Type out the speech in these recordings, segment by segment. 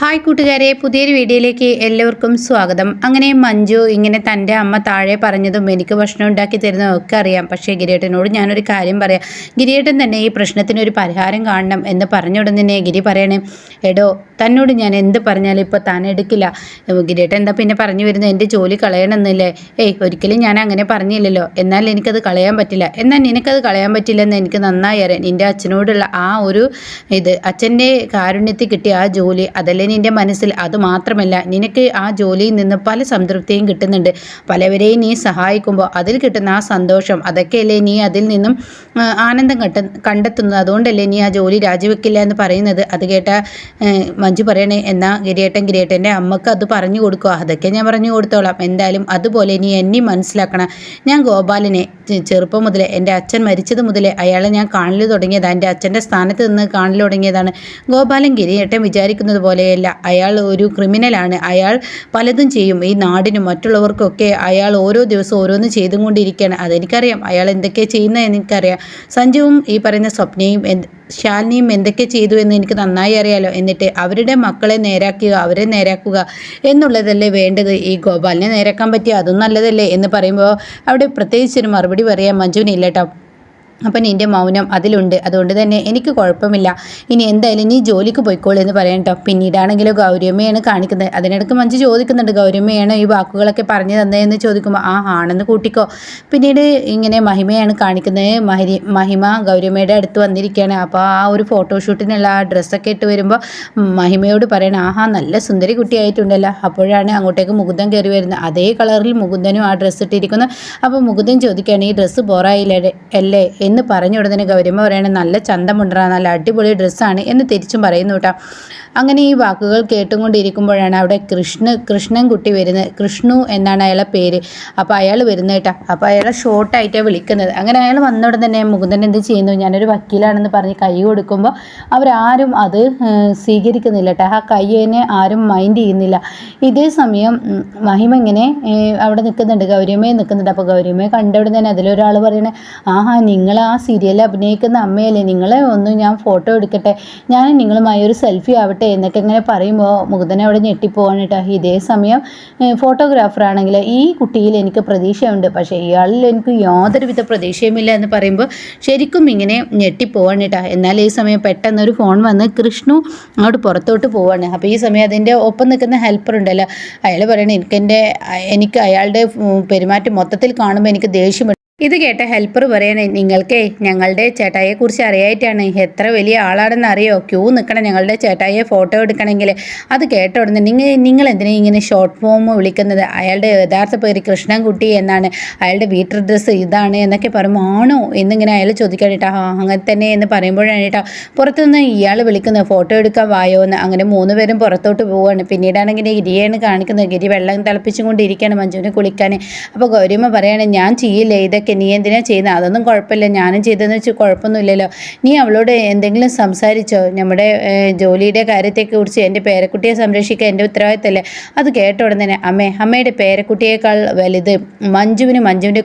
Hi കൂട്ടുകാരെ പുതിയൊരു വീഡിയോയിലേക്ക് എല്ലാവർക്കും സ്വാഗതം. അങ്ങനെ മഞ്ജു ഇങ്ങനെ തന്റെ അമ്മ താഴെ പറഞ്ഞതും എനിക്ക് ഭക്ഷണം ഉണ്ടാക്കി തരുന്നതും ഒക്കെ അറിയാം. പക്ഷേ ഗിരിയേട്ടനോട് ഞാനൊരു കാര്യം പറയാം. ഗിരിയേട്ടൻ തന്നെ ഈ പ്രശ്നത്തിനൊരു പരിഹാരം കാണണം എന്ന് പറഞ്ഞ ഉടനെ ഗിരി പറയണേ എടോ തന്നോട് ഞാൻ എന്ത് പറഞ്ഞാലും ഇപ്പോൾ താൻ എടുക്കില്ല. ഗിരിയേട്ടൻ എന്താ പിന്നെ പറഞ്ഞു വരുന്നത്? എന്റെ ജോലി കളയണമെന്നില്ലേ? ഏയ് ഒരിക്കലും ഞാൻ അങ്ങനെ പറഞ്ഞില്ലല്ലോ. എന്നാൽ എനിക്കത് കളയാൻ പറ്റില്ല. എന്നാൽ നിനക്കത് കളയാൻ പറ്റില്ലെന്ന് എനിക്ക് നന്നായി അറിയാം. നിന്റെ അച്ഛനോടുള്ള ആ ഒരു ഇത് അച്ഛന്റെ കാരുണ്യത്തിൽ കിട്ടിയ ആ ജോലി അതല്ലേ നിന്റെ മനസ്സിൽ അത് മാത്രമല്ല. നിനക്ക് ആ ജോലിയിൽ നിന്ന് പല സംതൃപ്തിയും കിട്ടുന്നുണ്ട്. പലവരെയും നീ സഹായിക്കുമ്പോൾ അതിൽ കിട്ടുന്ന ആ സന്തോഷം അതൊക്കെയല്ലേ നീ അതിൽ നിന്നും ആനന്ദം കട്ട കണ്ടെത്തുന്നത്. അതുകൊണ്ടല്ലേ നീ ആ ജോലി രാജിവെക്കില്ല എന്ന് പറയുന്നത്. അത് കേട്ട മഞ്ജു പറയണേ എന്നാ ഗിരിയേട്ടൻ ഗിരിയേട്ടന്റെ അമ്മയ്ക്ക് അത് പറഞ്ഞു കൊടുക്കുക. അതൊക്കെ ഞാൻ പറഞ്ഞു കൊടുത്തോളാം. എന്തായാലും അതുപോലെ നീ എന്നെ മനസ്സിലാക്കണം. ഞാൻ ഗോപാലനെ ചെറുപ്പം മുതലേ എന്റെ അച്ഛൻ മരിച്ചത് മുതലേ അയാളെ ഞാൻ കാണൽ തുടങ്ങിയതാണ് എന്റെ അച്ഛന്റെ സ്ഥാനത്ത് നിന്ന് കാണൽ തുടങ്ങിയതാണ്. ഗോപാലൻ ഗിരിയേട്ടൻ വിചാരിക്കുന്നത് പോലെയല്ല അയാൾ ഒരു ക്രിമിനലാണ് അയാൾ പലതും ചെയ്യും. ഈ നാടിനും മറ്റുള്ളവർക്കൊക്കെ അയാൾ ഓരോ ദിവസവും ഓരോന്ന് ചെയ്തും കൊണ്ടിരിക്കുകയാണ്. അതെനിക്കറിയാം. അയാൾ എന്തൊക്കെ ചെയ്യുന്നത് എനിക്കറിയാം. സഞ്ജുവും ഈ പറയുന്ന സ്വപ്നയും ശാലിനിയും എന്തൊക്കെ ചെയ്തു എന്ന് എനിക്ക് നന്നായി അറിയാലോ. എന്നിട്ട് അവരുടെ മക്കളെ നേരാക്കുക അവരെ നേരാക്കുക എന്നുള്ളതല്ലേ വേണ്ടത്. ഈ ഗോപാലിനെ നേരാക്കാൻ പറ്റിയ അതും നല്ലതല്ലേ എന്ന് പറയുമ്പോൾ അവിടെ പ്രത്യേകിച്ചൊരു മറുപടി പറയാൻ മഞ്ജുവിനില്ല കേട്ടോ. അപ്പം നിന്റെ മൗനം അതിലുണ്ട്. അതുകൊണ്ട് തന്നെ എനിക്ക് കുഴപ്പമില്ല. ഇനി എന്തായാലും നീ ജോലിക്ക് പോയിക്കോളൂ എന്ന് പറയാം കേട്ടോ പിന്നീടാണെങ്കിലും ഗൗരിയമ്മയാണ് കാണിക്കുന്നത്. അതിനിടയ്ക്ക് മഞ്ജു ചോദിക്കുന്നുണ്ട് ഗൗരിയമ്മയാണ് ഈ വാക്കുകളൊക്കെ പറഞ്ഞു തന്നതെന്ന് ചോദിക്കുമ്പോൾ ആ ആണെന്ന് കൂട്ടിക്കോ. പിന്നീട് ഇങ്ങനെ മഹിമയാണ് കാണിക്കുന്നത്. മഹരി മഹിമ ഗൗരിയമ്മയുടെ അടുത്ത് വന്നിരിക്കുകയാണ്. അപ്പോൾ ആ ഒരു ഫോട്ടോഷൂട്ടിനുള്ള ആ ഡ്രസ്സൊക്കെ ഇട്ട് വരുമ്പോൾ മഹിമയോട് പറയണം ആഹാ നല്ല സുന്ദരി കുട്ടിയായിട്ടുണ്ടല്ലോ. അപ്പോഴാണ് അങ്ങോട്ടേക്ക് മുകുന്ദൻ കയറി വരുന്നത്. അതേ കളറിൽ മുകുന്ദനും ആ ഡ്രസ്സ് ഇട്ടിരിക്കുന്നത് അപ്പോൾ മുകുന്ദൻ ചോദിക്കുകയാണ് ഈ ഡ്രസ്സ് ബോറായില്ലേ? അല്ലേ? എന്ന് പറഞ്ഞു ഉടനെ ഗൗരിയമ്മ പറയണേ നല്ല ചന്തമുണ്ടാ നല്ല അടിപൊളി ഡ്രസ്സാണ് എന്ന് തിരിച്ചും പറയുന്നു കേട്ടോ. അങ്ങനെ ഈ വാക്കുകൾ കേട്ടുകൊണ്ടിരിക്കുമ്പോഴാണ് അവിടെ കൃഷ്ണ കൃഷ്ണൻകുട്ടി വരുന്നത്. കൃഷ്ണു എന്നാണ് അയാളെ പേര്. അപ്പോൾ അയാൾ വരുന്നത് കേട്ടോ. അപ്പോൾ അയാളെ ഷോർട്ടായിട്ടാണ് വിളിക്കുന്നത്. അങ്ങനെ അയാൾ വന്നോടെ തന്നെ മുകുന്ദൻ എന്ത് ചെയ്യുന്നു? ഞാനൊരു വക്കീലാണെന്ന് പറഞ്ഞ് കൈ കൊടുക്കുമ്പോൾ അവരാരും അത് സ്വീകരിക്കുന്നില്ല കേട്ടോ. ആ കയ്യനെ ആരും മൈൻഡ് ചെയ്യുന്നില്ല. ഇതേ സമയം മഹിമ ഇങ്ങനെ അവിടെ നിൽക്കുന്നുണ്ട്. ഗൗരിയമ്മയെ നിൽക്കുന്നുണ്ട്. അപ്പോൾ ഗൗരിയമ്മയെ കണ്ടവിടെ തന്നെ അതിലൊരാൾ പറയണേ ആഹാ നിങ്ങൾ ആ സീരിയലിൽ അഭിനയിക്കുന്ന അമ്മയല്ലേ? നിങ്ങളെ ഒന്ന് ഞാൻ ഫോട്ടോ എടുക്കട്ടെ. ഞാൻ നിങ്ങളുമായി ഒരു സെൽഫി ആവട്ടെ എന്നൊക്കെ ഇങ്ങനെ പറയുമ്പോൾ മുകുന്ദനെ അവിടെ ഞെട്ടിപ്പോവാണ് കേട്ടോ ഇതേ സമയം ഫോട്ടോഗ്രാഫർ ആണെങ്കിൽ ഈ കുട്ടിയിൽ എനിക്ക് പ്രതീക്ഷയുണ്ട്. പക്ഷേ ഇയാളിൽ എനിക്ക് യാതൊരുവിധ പ്രതീക്ഷയുമില്ല എന്ന് പറയുമ്പോൾ ശരിക്കും ഇങ്ങനെ ഞെട്ടിപ്പോവാണ് കേട്ടോ എന്നാൽ ഈ സമയം പെട്ടെന്ന് ഒരു ഫോൺ വന്ന് കൃഷ്ണു അങ്ങോട്ട് പുറത്തോട്ട് പോവാണ്. അപ്പോൾ ഈ സമയം അതിന്റെ ഒപ്പം നിൽക്കുന്ന ഹെൽപ്പർ ഉണ്ടല്ലോ. അയാൾ പറയണേ എനിക്ക് എനിക്ക് അയാളുടെ പെരുമാറ്റം മൊത്തത്തിൽ കാണുമ്പോൾ എനിക്ക് ദേഷ്യം ഇത് കേട്ട ഹെൽപ്പർ പറയണേ നിങ്ങൾക്കേ ഞങ്ങളുടെ കുറിച്ച് അറിയായിട്ടാണ്. എത്ര വലിയ ആളാണെന്ന് അറിയോ? ക്യൂ നിൽക്കണം ഞങ്ങളുടെ ചേട്ടായെ ഫോട്ടോ എടുക്കണമെങ്കിൽ അത് കേട്ട ഉടനെ നിങ്ങൾ നിങ്ങൾ എന്തിനാ ഇങ്ങനെ ഷോർട്ട് ഫോം വിളിക്കുന്നത്? അയാളുടെ യഥാർത്ഥ പേര് കൃഷ്ണൻകുട്ടി എന്നാണ്. അയാളുടെ വീട്ടിൽ ഡ്രസ്സ് ഇതാണ് എന്നൊക്കെ പറയുമ്പോൾ ആണോ? എന്നിങ്ങനെ അയാൾ ചോദിക്കാൻ കേട്ടോ അങ്ങനെ തന്നെ എന്ന് പറയുമ്പോഴാണ് കേട്ടോ പുറത്തുനിന്ന് ഇയാൾ വിളിക്കുന്നത് ഫോട്ടോ എടുക്കാൻ വായോ എന്ന്. അങ്ങനെ മൂന്ന് പേരും പുറത്തോട്ട് പോവുകയാണ് പിന്നീടാണെങ്കിൽ ഗിരിയാണ് കാണിക്കുന്നത്. ഗിരി വെള്ളം തിളപ്പിച്ചും കൊണ്ടിരിക്കുകയാണ് മഞ്ജുവിനെ കുളിക്കാൻ അപ്പോൾ ഗൗരിയമ്മ പറയുകയാണെങ്കിൽ ഞാൻ ചെയ്യില്ലേ ഇതൊക്കെ ഇതൊക്കെ നീ എന്തിനാ ചെയ്യുന്നത് അതൊന്നും കുഴപ്പമില്ല. ഞാനും ചെയ്തതെന്ന് വെച്ച് കുഴപ്പമൊന്നുമില്ലല്ലോ. നീ അവളോട് എന്തെങ്കിലും സംസാരിച്ചോ? നമ്മുടെ ജോലിയുടെ കാര്യത്തെക്കുറിച്ച് എന്റെ പേരക്കുട്ടിയെ സംരക്ഷിക്കുക എന്റെ ഉത്തരവാദിത്തമല്ലേ? അത് കേട്ട ഉടനെ തന്നെ അമ്മേ അമ്മയുടെ പേരക്കുട്ടിയേക്കാൾ വലുത് മഞ്ജുവിന് മഞ്ജുവിന്റെ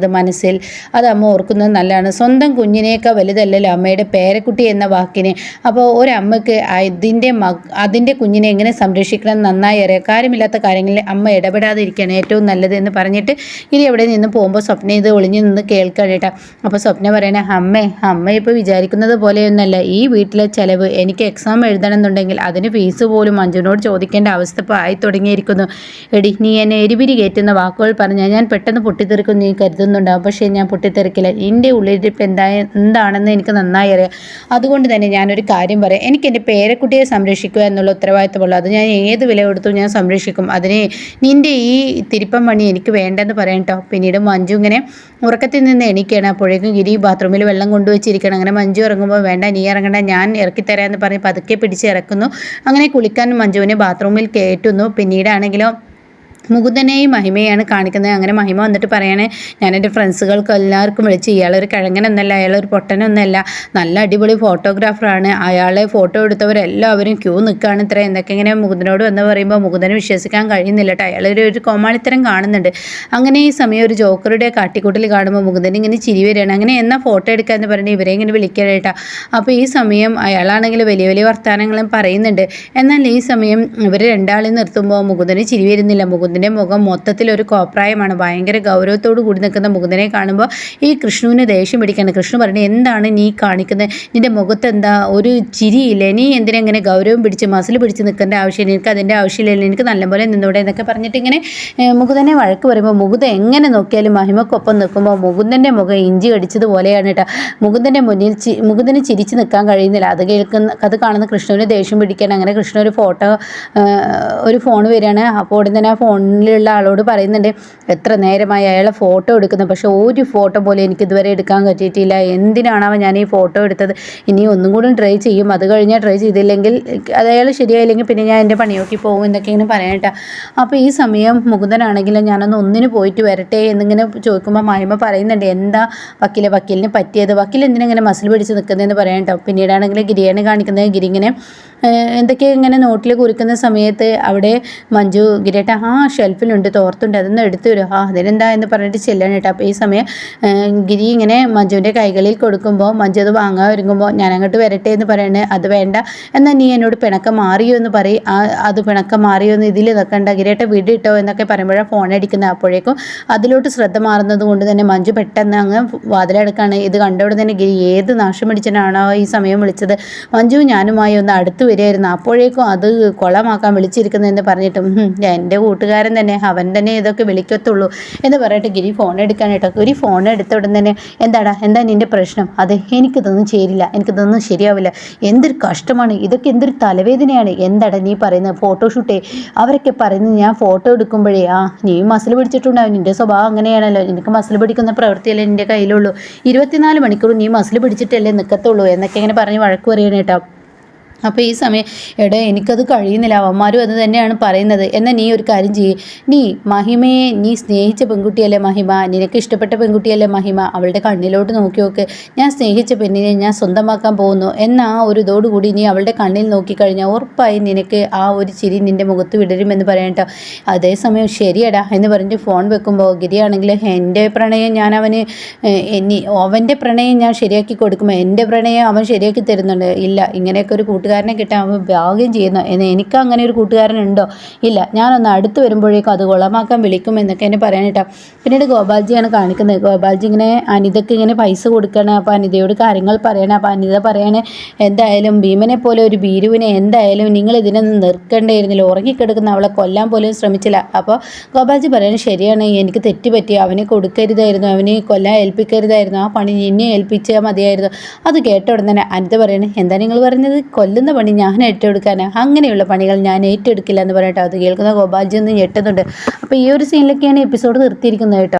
അത് മനസ്സിൽ. അത് അമ്മ ഓർക്കുന്നത് നല്ലതാണ്. സ്വന്തം കുഞ്ഞിനേക്കാൾ വലുതല്ലല്ലോ അമ്മയുടെ പേരക്കുട്ടി എന്ന വാക്കിന്. അപ്പോൾ ഒരമ്മക്ക് അതിന്റെ മക അതിന്റെ കുഞ്ഞിനെ എങ്ങനെ സംരക്ഷിക്കണം നന്നായി അറിയാം. കാര്യമില്ലാത്ത കാര്യങ്ങളിൽ അമ്മ ഇടപെടാതിരിക്കുകയാണ് ഏറ്റവും നല്ലത് എന്ന് പറഞ്ഞിട്ട് ഇനി അവിടെ നിന്ന് പോകുമ്പോൾ സ്വപ്നം ഇത് ഒളിഞ്ഞു നിന്ന് കേൾക്കണം കേട്ടോ. അപ്പോൾ സ്വപ്ന പറയണേ അമ്മേ അമ്മ ഇപ്പോൾ വിചാരിക്കുന്നത് പോലെയൊന്നല്ല. ഈ വീട്ടിലെ ചിലവ് എനിക്ക് എക്സാം എഴുതണമെന്നുണ്ടെങ്കിൽ അതിന് ഫീസ് പോലും മഞ്ജുവിനോട് ചോദിക്കേണ്ട അവസ്ഥ ഇപ്പോൾ ആയി തുടങ്ങിയിരിക്കുന്നു. എടി നീ എന്നെ എരിപിരി കയറ്റുന്ന വാക്കുകൾ പറഞ്ഞാൽ ഞാൻ പെട്ടെന്ന് പൊട്ടിത്തെറിക്കും നീ കരുതുന്നുണ്ടാവും. പക്ഷേ ഞാൻ പൊട്ടിത്തെറിക്കില്ല. എന്റെ ഉള്ളിരിപ്പ് എന്താ എന്താണെന്ന് എനിക്ക് നന്നായി അറിയാം. അതുകൊണ്ട് തന്നെ ഞാനൊരു കാര്യം പറയാം. എനിക്ക് എന്റെ പേരക്കുട്ടിയെ സംരക്ഷിക്കുക എന്നുള്ള ഉത്തരവാദിത്തമുള്ളൂ അത് ഞാൻ ഏത് വില കൊടുത്തു ഞാൻ സംരക്ഷിക്കും. അതിനെ നിന്റെ ഈ തിരുപ്പം പണി എനിക്ക് വേണ്ടെന്ന് പറയാം കേട്ടോ. പിന്നീട് മഞ്ജു ഇങ്ങനെ ഉറക്കത്തിൽ നിന്ന് എണീക്കുകയാണ്. അപ്പോഴേക്കും ഗിരി ബാത്റൂമിൽ വെള്ളം കൊണ്ടുവച്ചിരിക്കണം അങ്ങനെ മഞ്ജു ഇറങ്ങുമ്പോൾ വേണ്ട നീ ഇറങ്ങണ്ട ഞാൻ ഇറക്കിത്തരാമെന്ന് പറഞ്ഞ് പതുക്കെ പിടിച്ച് ഇറക്കുന്നു. അങ്ങനെ കുളിക്കാൻ മഞ്ജുവിനെ ബാത്റൂമിൽ കയറ്റുന്നു. പിന്നീടാണെങ്കിലോ മുകുന്ദനെയും മഹിമയാണ് കാണിക്കുന്നത്. അങ്ങനെ മഹിമ വന്നിട്ട് പറയണേ ഞാൻ എന്റെ ഫ്രണ്ട്സുകൾക്ക് എല്ലാവർക്കും വിളിച്ച് ഇയാളൊരു കിഴങ്ങനൊന്നല്ല അയാളൊരു പൊട്ടനൊന്നല്ല നല്ല അടിപൊളി ഫോട്ടോഗ്രാഫറാണ് അയാളെ ഫോട്ടോ എടുത്തവരെല്ലാവരും ക്യൂ നിൽക്കുകയാണ് ഇത്ര. എന്നൊക്കെ ഇങ്ങനെ മുകുന്ദനോട് വന്ന് പറയുമ്പോൾ മുകുന്ദന് വിശ്വസിക്കാൻ കഴിയുന്നില്ല കേട്ടോ. അയാളൊരു ഒരു കോമാളിത്തരം കാണുന്നുണ്ട്. അങ്ങനെ ഈ സമയം ഒരു ജോക്കറുടെ കാട്ടിക്കൂട്ടിൽ കാണുമ്പോൾ മുകുന്ദൻ ഇങ്ങനെ ചിരി വരികയാണ്. അങ്ങനെ എന്നാ ഫോട്ടോ എടുക്കാമെന്ന് പറഞ്ഞിട്ട് ഇവരെ ഇങ്ങനെ വിളിക്കാനായിട്ടാ അപ്പോൾ ഈ സമയം അയാളാണെങ്കിൽ വലിയ വലിയ വർത്തമാനങ്ങളും പറയുന്നുണ്ട്. എന്നാൽ ഈ സമയം ഇവർ രണ്ടാളെയും നിർത്തുമ്പോൾ മുകുന്ദന് ചിരി വരുന്നില്ല. മുകുന്ദൻ മുകുന്ദന്റെ മുഖം മൊത്തത്തിൽ ഒരു കോപ്രായമാണ്. ഭയങ്കര ഗൗരവത്തോടു കൂടി നിൽക്കുന്ന മുകുന്ദനെ കാണുമ്പോൾ ഈ കൃഷ്ണുവിന് ദേഷ്യം പിടിക്കണം. കൃഷ്ണു പറഞ്ഞു എന്താണ് നീ കാണിക്കുന്നത് നിന്റെ മുഖത്ത് എന്താ ഒരു ചിരിയില്ല? നീ എന്തിനെങ്ങനെ ഗൗരവം പിടിച്ച് മസിൽ പിടിച്ച് നിൽക്കേണ്ട ആവശ്യമില്ല. എനിക്ക് അതിന്റെ ആവശ്യമില്ല. എനിക്ക് നല്ലപോലെ നിന്നൂടെ എന്നൊക്കെ പറഞ്ഞിട്ട് ഇങ്ങനെ മുകുന്ദനെ വഴക്ക് പറയുമ്പോൾ മുകുന്ദൻ എങ്ങനെ നോക്കിയാലും മഹിമക്കൊപ്പം നിൽക്കുമ്പോൾ മുകുന്ദന്റെ മുഖം ഇഞ്ചി കടിച്ചതുപോലെയാണ് കേട്ടോ മുകുന്ദന്റെ മുന്നിൽ മുകുന്ദന് ചിരിച്ച് നിൽക്കാൻ കഴിയുന്നില്ല. അത് കേൾക്കുന്ന അത് കാണുന്ന കൃഷ്ണുവിന് ദേഷ്യം പിടിക്കാൻ. അങ്ങനെ കൃഷ്ണ ഒരു ഫോട്ടോ ഒരു ഫോൺ വരികയാണ്. അപ്പോൾ ഉടൻ തന്നെ ആ ഫോൺ ഫോണിലുള്ള ആളോട് പറയുന്നുണ്ട് എത്ര നേരമായി അയാളെ ഫോട്ടോ എടുക്കുന്നത്? പക്ഷേ ഒരു ഫോട്ടോ പോലും എനിക്ക് ഇതുവരെ എടുക്കാൻ പറ്റിയിട്ടില്ല. എന്തിനാണാവോ ഞാൻ ഈ ഫോട്ടോ എടുത്തത്? ഇനി ഒന്നും കൂടി ട്രൈ ചെയ്യും. അത് കഴിഞ്ഞാൽ ട്രൈ ചെയ്തില്ലെങ്കിൽ അത് അയാൾ ശരിയായില്ലെങ്കിൽ പിന്നെ ഞാൻ എന്റെ പണിയോക്കി പോകും എന്നൊക്കെ ഇങ്ങനെ പറയട്ടെ അപ്പോൾ ഈ സമയം മുകുന്ദനാണെങ്കിലും ഞാനൊന്ന് ഒന്നിന് പോയിട്ട് വരട്ടെ എന്നിങ്ങനെ ചോദിക്കുമ്പോൾ മായ്മ പറയുന്നുണ്ട് എന്താ വക്കീലെ വക്കീലിന് പറ്റിയത്? വക്കീൽ എന്തിനെങ്ങനെ മസിൽ പിടിച്ച് നിൽക്കുന്നതെന്ന് പറയട്ടോ പിന്നീടാണെങ്കിൽ ഗിരിയാണ് കാണിക്കുന്നത്. ഗിരി ഇങ്ങനെ എന്തൊക്കെ ഇങ്ങനെ നോട്ടിൽ കുറിക്കുന്ന സമയത്ത് അവിടെ മഞ്ജു ഗിരേട്ട ആ ഷെൽഫിലുണ്ട് തോർത്തുണ്ട് അതൊന്ന് എടുത്തു വരും ആ അതിനെന്താ എന്ന് പറഞ്ഞിട്ട് ചെല്ലാണ് കേട്ടോ. അപ്പോൾ ഈ സമയം ഗിരി ഇങ്ങനെ മഞ്ജുവിന്റെ കൈകളിൽ കൊടുക്കുമ്പോൾ മഞ്ജു അത് വാങ്ങാൻ ഒരുങ്ങുമ്പോൾ ഞാൻ അങ്ങോട്ട് വരട്ടെ എന്ന് പറയണേ. അത് വേണ്ട. എന്നാൽ നീ എന്നോട് പിണക്കം മാറിയോ എന്ന് പറയും. ആ അത് പിണക്കം മാറിയോ എന്ന് ഇതിൽ നിൽക്കണ്ട. ഗിരേട്ട വീട് ഇട്ടോ എന്നൊക്കെ പറയുമ്പോഴാണ് ഫോൺ അടിക്കുന്നത്. അപ്പോഴേക്കും അതിലോട്ട് ശ്രദ്ധ മാറുന്നത് കൊണ്ട് തന്നെ മഞ്ജു പെട്ടെന്ന് അങ്ങ് വാതിലെടുക്കാണ്. ഇത് കണ്ടവിടെ തന്നെ ഗിരി ഏത് നാശം പിടിച്ചനാണോ ഈ സമയം വിളിച്ചത്. മഞ്ജു ഞാനുമായി ഒന്ന് അടുത്ത് വരികയായിരുന്നു അപ്പോഴേക്കും അത് കൊളമാക്കാൻ വിളിച്ചിരിക്കുന്നതെന്ന് പറഞ്ഞിട്ടും എന്റെ കൂട്ടുകാരൻ തന്നെ അവൻ തന്നെ ഇതൊക്കെ വിളിക്കത്തുള്ളൂ എന്ന് പറയട്ടെ ഗിരി ഫോൺ എടുക്കാനായിട്ടോ ഗിരി ഫോൺ എടുത്ത ഉടൻ തന്നെ എന്താടാ എന്താ നിന്റെ പ്രശ്നം? അതെ എനിക്കിതൊന്നും ചേരില്ല എനിക്കിതൊന്നും ശരിയാവില്ല. എന്തൊരു കഷ്ടമാണ് ഇതൊക്കെ എന്തൊരു തലവേദനയാണ്. എന്താടാ നീ പറയുന്നത്? ഫോട്ടോഷൂട്ടേ അവരൊക്കെ പറയുന്നത് ഞാൻ ഫോട്ടോ എടുക്കുമ്പോഴേ ആ നീ മസിൽ പിടിച്ചിട്ടുണ്ടാവും. നിന്റെ സ്വഭാവം അങ്ങനെയാണല്ലോ. നിനക്ക് മസിൽ പിടിക്കുന്ന പ്രവൃത്തിയല്ലേ നിന്റെ കയ്യിലുള്ളൂ. ഇരുപത്തിനാല് മണിക്കൂർ നീ മസിൽ പിടിച്ചിട്ടല്ലേ നിൽക്കത്തുള്ളൂ എന്നൊക്കെ ഇങ്ങനെ പറഞ്ഞ് വഴക്ക് പറയണേട്ടോ അപ്പോൾ ഈ സമയം എടേ എനിക്കത് കഴിയുന്നില്ല. അവന്മാരും അത് തന്നെയാണ് പറയുന്നത്. എന്നാൽ നീ ഒരു കാര്യം ചെയ്യേ. നീ മഹിമയെ നീ സ്നേഹിച്ച പെൺകുട്ടിയല്ലേ മഹിമ? നിനക്ക് ഇഷ്ടപ്പെട്ട പെൺകുട്ടിയല്ലേ മഹിമ? അവളുടെ കണ്ണിലോട്ട് നോക്കി നോക്ക്. ഞാൻ സ്നേഹിച്ച പെണ്ണിനെ ഞാൻ സ്വന്തമാക്കാൻ പോകുന്നു. എന്ന ആ ഒരു ഇതോടുകൂടി നീ അവളുടെ കണ്ണിൽ നോക്കിക്കഴിഞ്ഞാൽ ഉറപ്പായി നിനക്ക് ആ ഒരു ചിരി നിന്റെ മുഖത്ത് വിടരുമെന്ന് പറയട്ടോ അതേസമയം ശരിയടാ എന്ന് പറഞ്ഞിട്ട് ഫോൺ വെക്കുമ്പോൾ ഗിരിയാണെങ്കിൽ എന്റെ പ്രണയം ഞാൻ അവന് അവന്റെ പ്രണയം ഞാൻ ശരിയാക്കി കൊടുക്കുമ്പോൾ എന്റെ പ്രണയം അവൻ ശരിയാക്കി തരുന്നുണ്ട്. ഇല്ല ഇങ്ങനെയൊക്കെ ഒരു കൂട്ടുകാരനെ കിട്ടാൻ അവൻ ഭാഗ്യം ചെയ്യുന്നു. എന്ന് എനിക്ക് അങ്ങനെ ഒരു കൂട്ടുകാരനുണ്ടോ ഇല്ല. ഞാനൊന്ന് അടുത്ത് വരുമ്പോഴേക്കും അത് കുളമാക്കാൻ വിളിക്കും എന്നൊക്കെ എന്നെ പറയാനിട്ടാ പിന്നീട് ഗോപാൽജിയാണ് കാണിക്കുന്നത്. ഗോപാൽജി ഇങ്ങനെ അനിതയ്ക്ക് ഇങ്ങനെ പൈസ കൊടുക്കണം. അപ്പോൾ അനിതയോട് കാര്യങ്ങൾ പറയണം. അപ്പോൾ അനിത പറയണേ എന്തായാലും ഭീമനെ പോലെ ഒരു ഭീരുവിനെ എന്തായാലും നിങ്ങൾ ഇതിനൊന്നും നിർക്കേണ്ടായിരുന്നില്ല ഉറങ്ങിക്കിടക്കുന്ന അവളെ കൊല്ലാൻ പോലും ശ്രമിച്ചില്ല. അപ്പോൾ ഗോപാൽജി പറയണ ശരിയാണ്. എനിക്ക് തെറ്റുപറ്റി. അവനെ കൊടുക്കരുതായിരുന്നു. അവനെ കൊല്ലാൻ ഏൽപ്പിക്കരുതായിരുന്നു. ആ പണി നിന്നെ ഏൽപ്പിച്ചാൽ മതിയായിരുന്നു. അത് കേട്ട ഉടനെ തന്നെ അനിത പറയണേ എന്താ നിങ്ങൾ പറഞ്ഞത്? കൊല്ലുന്ന പണി ഞാൻ ഏറ്റെടുക്കാനാ? അങ്ങനെയുള്ള പണികൾ ഞാൻ ഏറ്റെടുക്കില്ല എന്ന് പറഞ്ഞിട്ട് അത് കേൾക്കുന്ന ഗോപാൽജി ഒന്ന് ഞെട്ടുന്നുണ്ട്. അപ്പോൾ ഈ ഒരു സീനിലൊക്കെയാണ് എപ്പിസോഡ് നിർത്തിയിരിക്കുന്നത് കേട്ടോ.